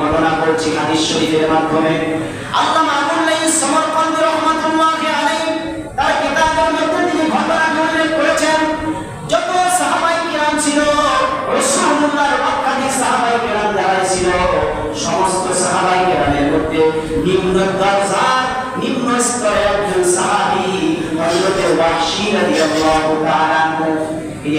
ঘটনা করছি হাদিস শরীফের মাধ্যমে।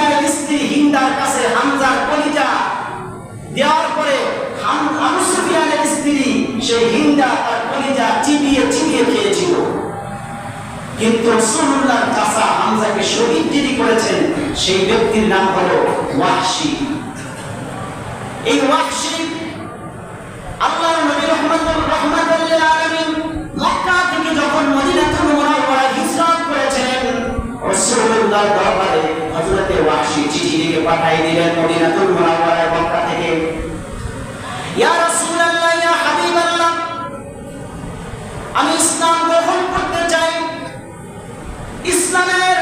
আবু স্ত্রী হিন্দার কাছে হামজার কলিজা। দেওয়ার পরে হাম- আবু সুফিয়ানের স্ত্রী সেই হিন্দা তার কলিজা চিবিয়ে চিবিয়ে খেয়েছিল। কিন্তু রাসূলুল্লাহ চাচা হামজাকে শহীদ যিনি করেছেন, সেই ব্যক্তির নাম হলো ওয়াহশী। এই ওয়াহশী আল্লাহর নবী রহমাতুল রহমাতুল লিল আলামিন মক্কা থেকে যখন মদিনাতুল মুনাওয়ারায় হিজরত করেছেন রাসূলুল্লাহর দরবারে লিখে পাঠিয়ে দিলেন মদিনাতুল মুনাওয়ারায় মক্কা থেকে। ইয়া রাসূলুল্লাহ, ইয়া হাবিবাল্লাহ, আমি ইসলাম গ্রহণ করতে চাই। ইসলামের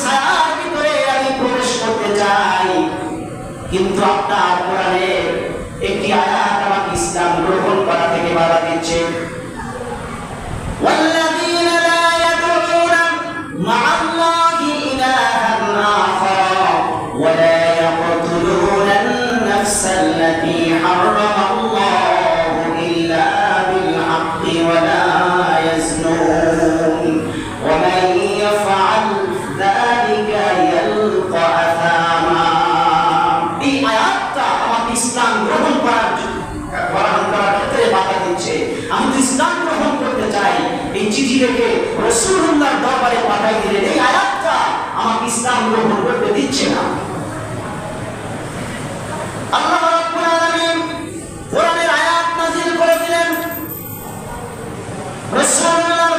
ছায়ার ভিতরে আমি প্রবেশ করতে চাই। কিন্তু আপনার কোরআনে একটি আয়াত আমাকে ইসলাম গ্রহণ করা থেকে বাধা দিচ্ছে। দিচ্ছে না। আল্লাহ রাব্বুল আলামিন আয়াত নাযিল করে দিলেন। রাসূলুল্লাহর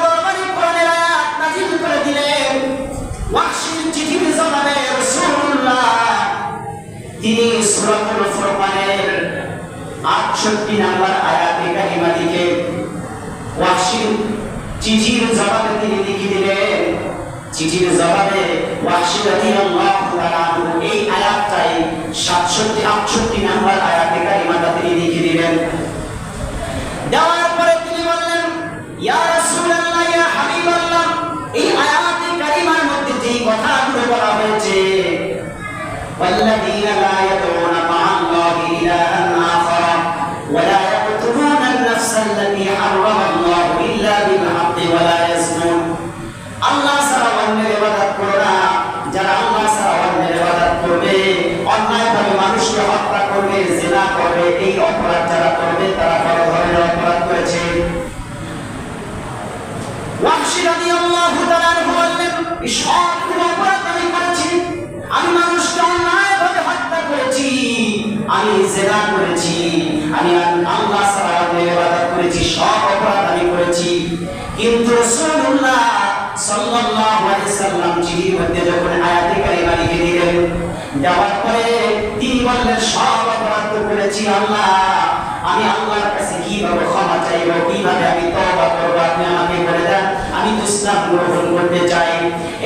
তিনি সূরাতুল ফুরকানের 68 নাম্বার আয়াতে কারিমা লিখে ওয়াহশীর চিঠির জবাবে তিনি লিখে দিলেন চিঠির জবাবে ওয়াহশী রাদিয়াল্লাহু তাআলা এই আয়াতটাই 67 68 নাম্বার আয়াতে কারিমাটা তিনি লিখে দিলেন। দেওয়ার জেনা করেছি। আমি আল্লাহ ছাড়া ইবাদত করেছি, সব অপরাধ আমি করেছি। কিন্তু রাসূলুল্লাহ সাল্লাল্লাহু আলাইহি সাল্লাম মধ্যে যখন আয়াতে কারিমা লিখে দিলেন পরে তিনি বললেন, সব অপরাধ করেছি আল্লাহ। আমি আল্লাহর কাছে কীভাবে ক্ষমা চাইব, কীভাবে আমি তওবা করব, আপনি আমাকে বলে দেন, আমি তো ইসলাম গ্রহণ করতে চাই।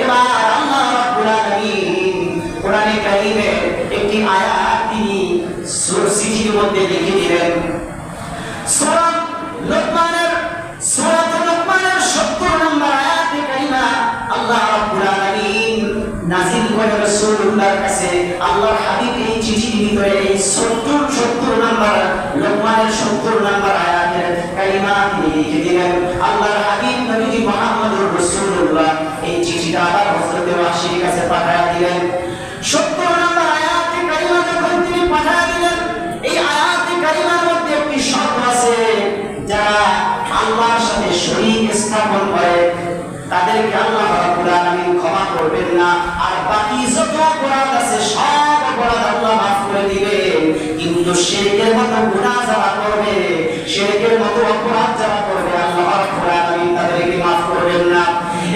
এবার আল্লাহ রাব্বুল আলামিন কোরআনে কারীমে একটি আয়াত মধ্যে লিখে দিলেন, সূরা লোকমানের সূরা লোকমানের 70 নম্বর আয়াতে কারিমা আল্লাহ হাবিব এই চিঠির ভিতরে এই 70 70 নম্বর, লোকমানের 70 নম্বর আয়াতের কারিমা তিনি লিখে দিলেন। আল্লাহর হাবিব নবীজি মুহাম্মদুর রাসূলুল্লাহ এই চিঠিটা আবার হযরত ওয়াহশীর কাছে পাঠিয়ে। আল্লাহ রাব্বুল আলামিন ক্ষমা করবেন না। আর বাকি যত অপরাধ আছে, সব অপরাধ আল্লাহ মাফ করে দিবেন। কিন্তু শিরকের মতো গুনাহ যারা করবে, শিরকের মতো অপরাধ যারা করবে, আল্লাহ রাব্বুল আলামিন তাদেরকে মাফ করবেন না।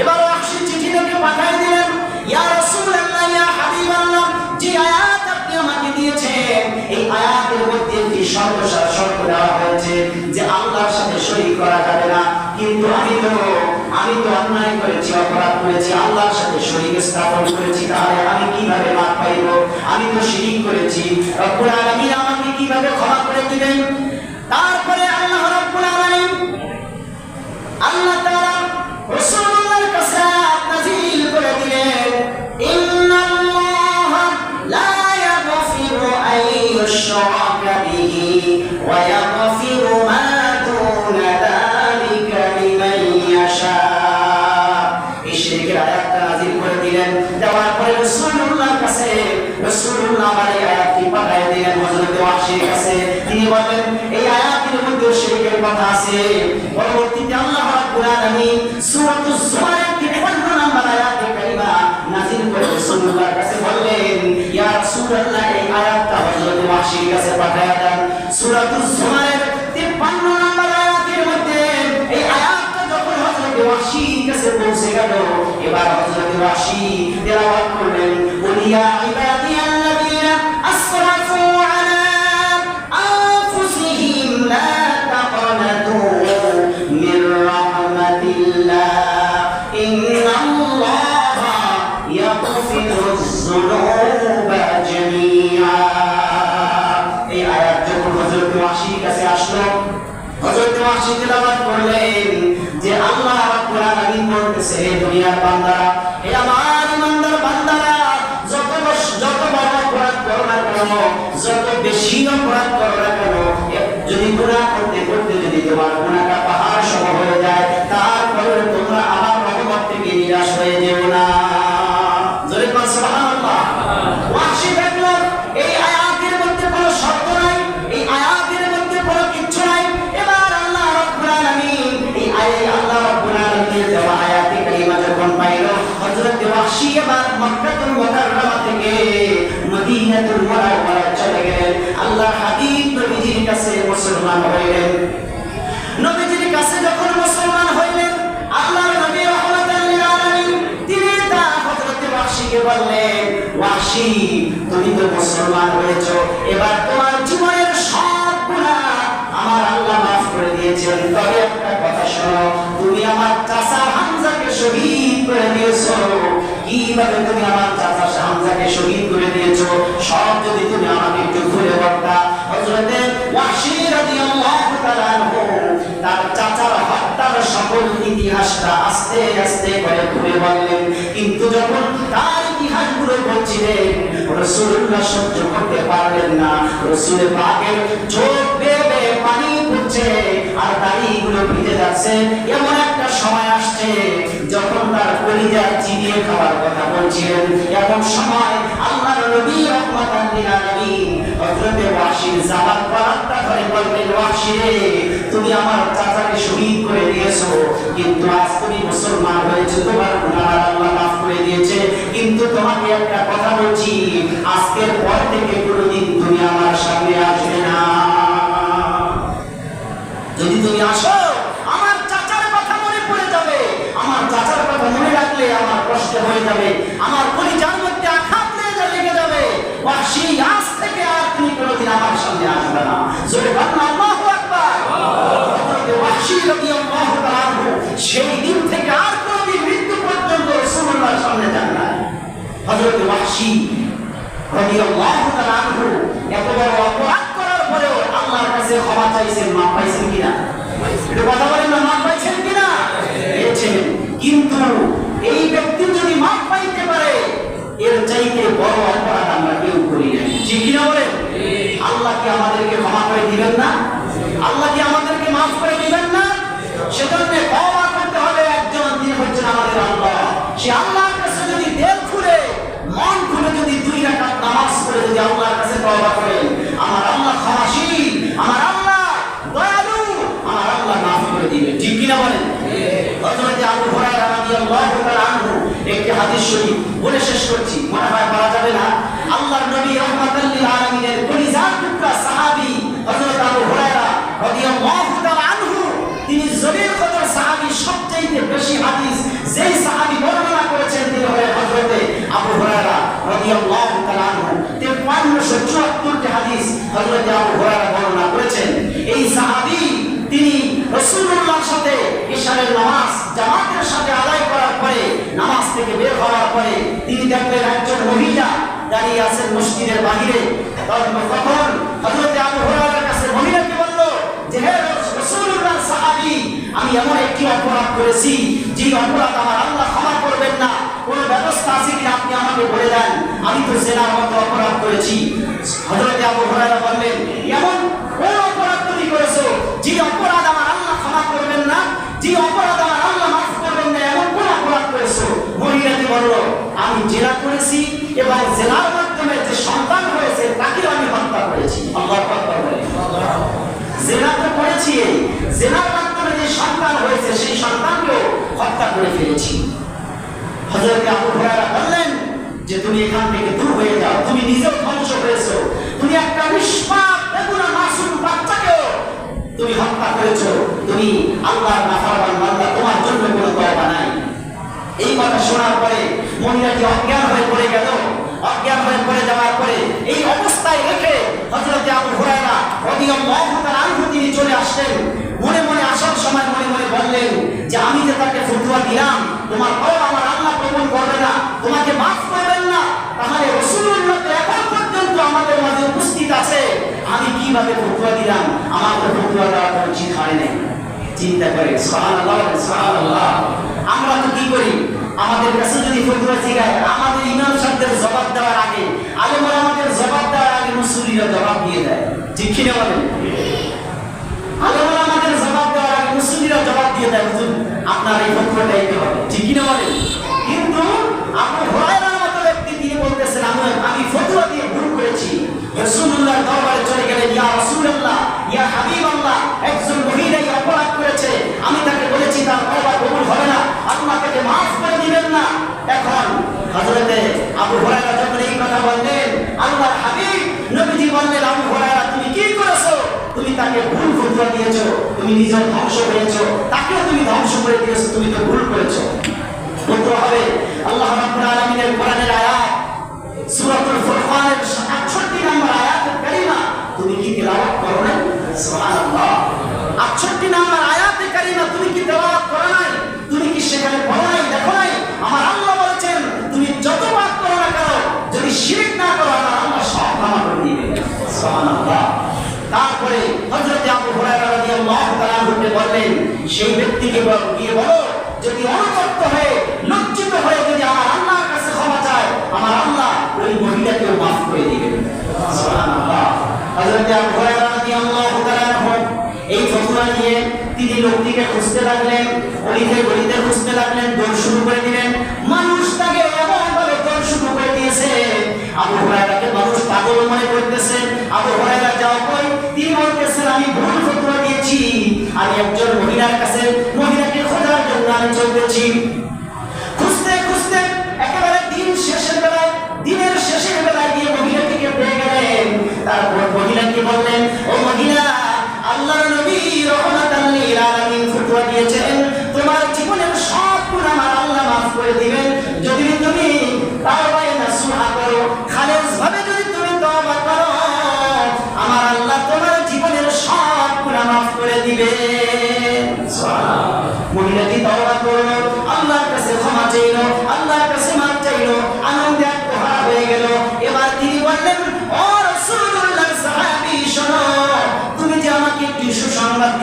এবার ওয়াহশী চিঠি লিখে পাঠিয়ে দিলেন ইয়া রাসূলুল্লাহ, ইয়া হাবিবাল্লাহ, যে আয়াত আপনি আমাকে দিয়েছেন, এই আয়াতের মধ্যে একটি সর্বসার শর্ত দেওয়া হয়েছে যে আল্লাহর সাথে শরীক করা যাবে না। আমি তো আমি তো অন্যায় করেছি, অপরাধ করেছি, আল্লাহর সাথে শরীক স্থাপন করেছি, তাহলে আমি কীভাবে মাপ পাইব? আমি তো শিরিক করেছি, রব্বুল আলামিন আমাকে কীভাবে ক্ষমা করে দিবেন? তারপরে আল্লাহ রব্বুল আলামিন আল্লাহ তাআলা রাসূলুল্লাহর কাছে নাযিল করে দিলেন, ইন্নাল্লাহা লা ইয়াগফিরু আন ইউশরাকা বিহি ওয়া নাযিল করে দিলেন। দেওয়ার পরে রাসূলুল্লাহর কাছে রাসূলুল্লাহ আমার এই আয়াতটি পাঠিয়ে দিলেন হযরত ওয়াহশীর কাছে। তিনি বলেন এই আয়াতের মধ্যে শিরকের কথা আছে। পরবর্তীতে আল্লাহ রাব্বুল আলামিন সূরাতুজ জুমারের 53 নম্বর আয়াতে কারিমা নাযিল করে রাসূলুল্লাহর কাছে বললেন, ইয়া রাসূলুল্লাহ, এই আয়াতটা হযরত ওয়াহশীর কাছে পাঠিয়ে দেন। সূরাতুজ জুমারের 53 ওয়াহশীর কাছে পৌঁছে গেল। এবার হযরত রাশি তেলাওয়াত করলেন। কুল ইয়া আলামিন বলতেছে দুনিয়ার বান্দারা মদিনাতুল মুনাওয়ারা চলে গেলেন। আল্লাহ হাবিব নবীজির কাছে মুসলমান হইলেন। নবীজির কাছে যখন মুসলমান হইলেন, আল্লাহর নবী রাহমাতাল লিল আলামিন তিনি তার হযরত ওয়াহশীকে বললেন ওয়াহশী তুমি তো মুসলমান হয়েছো, এবার তোমার জীবনের সব গুনাহ আমার আল্লাহ মাফ করে দিয়েছেন। তবে একটা কথা শোনো, তুমি আমার চাচা হামজাকে শহীদ করে দিয়েছ। কীভাবে তুমি আমার চাচা হামজাকে শহীদ করে দিয়েছ। সব যদি তুমি আমাকে একটু খুলে বলতা হযরতে তাআলা তার চাচার হত্যার সকল ইতিহাসটা আস্তে আস্তে করে খুলে বললেন কিন্তু যখন তার ইতিহাসগুলো বলছিলেন, রাসূলুল্লাহ সহ্য করতে পারলেন না। রাসূল পাকের চোখ বেয়ে পানি পড়ছে। আর দাড়িগুলো ভিজে যাচ্ছে। এমন একটা সময় আসছে যখন তার কলিজা চিবিয়ে খাওয়ার কথা বলছিলেন। এমন সময় আল্লাহর নবী রহমাতান লিল হযরতে ওয়াসির জামাত করাতটা ধরে বললেন ওয়াসিরে তুমি আমার চাচাকে শহীদ করে দিয়েছ। কিন্তু আজ তুমি মুসলমান হয়েছে, তোমার গুনাহ আল্লাহ মাফ করে দিয়েছে। কিন্তু তোমাকে একটা কথা বলছি, আজকের পর থেকে কোনোদিন তুমি আসো। আমার চাচার কথা মনে পড়ে যাবে। আমার চাচার কথা মনে রাখলে আমার কষ্ট হয়ে যাবে। আমার পরিচার মধ্যে আঘাত লেগে যাবে ওয়াসি, আজ থেকে আর তুমি কোনোদিন আমার সামনে আসবে না। জোরে আনহু, সেই দিন থেকে আর কোনোদিন মৃত্যু পর্যন্ত রাসূলুল্লাহর সামনে যান না। হযরত ওয়াসি রাদিয়াল্লাহু তাআলা এত বড় অপরাধ করার পরেও আল্লাহর কাছে ক্ষমা চাইছেন মাপ পাইছেন এটা এর কেউ না আল্লাহ আমাদেরকে না? আল্লাহ কি আমাদেরকে মাফ না? করতে হবে একজন তিনি হচ্ছেন আমাদের আল্লাহ। সে আল্লাহর কাছে যদি দেল খুলে মন খুলে যদি দুই রাকাত নামাজ পড়ে যদি আল্লাহর কাছে তওবা করেন আমার আল্লাহ ক্ষমাশীল আমার আল্লাহ শেষ করছি। মনে হয় বলা যাবে না। আল্লাহর নবী রহমাতুল লিল আলামিনের কলিজার টুকরা সাহাবী হযরত আবু হুরায়রা রাদিয়াল্লাহু তাআলা আনহু, তিনি জলিল কদর সাহাবী সবচেয়ে বেশি হাদিস যেই সাহাবী বর্ণনা করেছেন তিনি হলেন হযরতে আবু হুরায়রা রাদিয়াল্লাহু তাআলা আনহু। 5374 টি হাদিস হযরতে আবু হুরায়রা বর্ণনা করেছেন। এই সাহাবী, তিনি রাসূলুল্লাহর সাথে ইশারের নামাজ জামাতের সাথে আদায় নামাজ থেকে বের হওয়ার পরে তিনি দেখলেন একজন মহিলা দাঁড়িয়ে আছেন মসজিদের বাহিরে। তখন হযরতে আবু হুরায়রার কাছে মহিলাকে বলল, যে হে রাসূলুল্লাহর সাহাবী, আমি এমন একটি অপরাধ করেছি যে অপরাধ আমার আল্লাহ ক্ষমা করবেন না। কোন ব্যবস্থা আছে কিনা আপনি আমাকে বলে দেন। আমি তো জেনার মতো অপরাধ করেছি। হযরতে আবু হুরায়রা বললেন, এমন বলল আমি জেনা করেছি এবং জেনার মাধ্যমে যে সন্তান হয়েছে তাকেও আমি হত্যা করেছি। আকবার তো করেছি জেনার মাধ্যমে যে সন্তান হয়েছে, সেই সন্তানকেও হত্যা করে ফেলেছি। হযরত আবু হুরায়রা বললেন যে, তুমি এখান থেকে দূর হয়ে যাও। তুমি নিজেও ধ্বংস হয়েছো। তুমি একটা নিষ্পাপ, বেগুনা মাসুম বাচ্চাকেও তুমি হত্যা করেছ। তুমি আল্লাহর নাফরমান বান্দা তোমার জন্য কোনো তওবা নাই এই কথা শোনার পরে মহিলাটি অজ্ঞান হয়ে পড়ে গেল, অজ্ঞান হয়ে পড়ে যাওয়ার পরে এই অবস্থায় রেখে হযরত আবু হুরায়রা রাদিয়াল্লাহু তাআলা আনহু তিনি চলে আসলেন। মনে মনে আসার সময় মনে মনে বললেন যে, আমি যে তাকে ফতোয়া দিলাম, তোমার তওবা আমার আল্লাহ কবুল করবে না, তোমাকে মাফ করবেন না। তাহলে রাসূলুল্লাহ তো এখন পর্যন্ত আমাদের মাঝে উপস্থিত আছে। আমি কীভাবে ফতোয়া দিলাম? আমার তো ফতোয়া দেওয়ার কোনো ঠিক হয় নাই। চিন্তা করে সুবহানাল্লাহ সুবহানাল্লাহ। আমরা তো কি করি? আমাদের কাছে যদি ফতুয়া জিগায় আমাদের ইমাম সাহেবদের জবাব দেওয়ার আগে, আলেমরা আমাদের জবাব দেওয়ার আগে মুসলিরা জবাব দিয়ে দেয়। ঠিক কিনা বলেন? আলেমরা আমাদের জবাব দেওয়ার আগে মুসলিরা জবাব দিয়ে দেয় আপনার এই দিতে হবে। ঠিক কিন্তু আপনি মতো ব্যক্তি তিনি বলতেছেন, আমি আমি দিয়ে ভুল করেছি। রাসূলুল্লাহর দরবারে চলে গেলেন, ইয়া ইয়া হাবিবাল্লাহ, একজন মহিলা অপরাধ করেছে। আমি তাকে বলেছি, তার তওবা কবুল হবে না। আল্লাহ মাফ করে দিবেন না। এখন হযরতে আবু হুরায়রা যখন এই কথা বললেন, আল্লাহর হাবিব নবীজি বললেন, আবু হুরায়রা, তুমি কি করেছ? তুমি তাকে ভুল ফতোয়া দিয়েছ, তুমি নিজের ধ্বংস হয়েছো তাকেও তুমি ধ্বংস করে দিয়েছ, তুমি তো ভুল করেছ। বলতে হবে, আল্লাহ রাব্বুল আলামিনের কোরআনের আয়াত, সূরাতুল ফুরকানের 68 নম্বর আয়াতুল কারীমা। তুমি কি তেলাওয়াত করো না সুবহানাল্লাহ। 68 নম্বর আয়াতে কারীমা তুমি কি তেলাওয়াত সেখানে পড়ো নাই দেখো নাই আমার আল্লাহ বলেছেন, তুমি যত পাপ করো না কেন, যদি শিরক না করো, আমার আল্লাহ সব ক্ষমা করে দিবে তারপরে হযরত আবু হুরায়রা রাদিয়াল্লাহু তাআলা বললেন, সেই ব্যক্তিকে বল গিয়ে বলো, যদি অনুতপ্ত হয়ে, লজ্জিত হয়ে যদি আমার আল্লাহর কাছে ক্ষমা চায়, আমার আল্লাহ ওই মহিলাকেও মাফ করে দিবেন। সুবহানাল্লাহ। হযরত আবু হুরায়রা রাদিয়াল্লাহু তাআলা এই ফতোয়া নিয়ে তিনি লোকটিকে খুঁজতে লাগলেন অলিতে গলিতে খুঁজতে লাগলেন দৌড় শুরু করে দিলেন। মানুষ তাকে এমন ভাবে দৌড় শুরু করে দিয়েছে। আবু হুরায়রাকে মানুষ পাগল মনে করতেছে। আবু হুরায়রা যাও কই তিনি বলতেছেন, আমি ভুল ফতোয়া দিয়েছি। আমি একজন মহিলার কাছে, মহিলাকে খোঁজার জন্য আমি চলতেছি। খুঁজতে খুঁজতে একেবারে দিন শেষের বেলায়, দিনের শেষের বেলায় গিয়ে মহিলাটিকে পেয়ে গেলেন। তারপর মহিলাকে বললেন, ও মহিলা, আল্লাহর নবী আলামিন ফতোয়া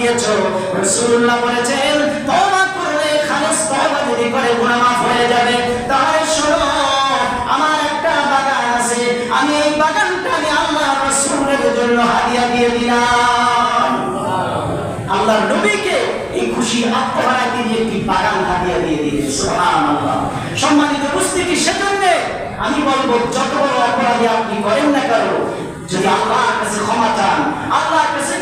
দিয়েছ রাসূলুল্লাহ বলেছেন, তওবা করলে খালিস তওবা যদি করে, গুনাহ মাফ হয়ে যাবে। তাহলে শোনো, আমার একটা বাগান আছে। আমি এই বাগানটা আমি আল্লাহ রাসূলের জন্য হাদিয়া দিয়ে দিলাম। আল্লাহর নবীকে এই খুশি আত্মহারা তিনি একটি বাগান হাদিয়া দিয়ে দিলেন সুবহানাল্লাহ। সম্মানিত উপস্থিতি, সেজন্য আমি বলব, যত বড় অপরাধী আপনি করেন না কেন, যদি আল্লাহর কাছে ক্ষমা চান, আল্লাহর কাছে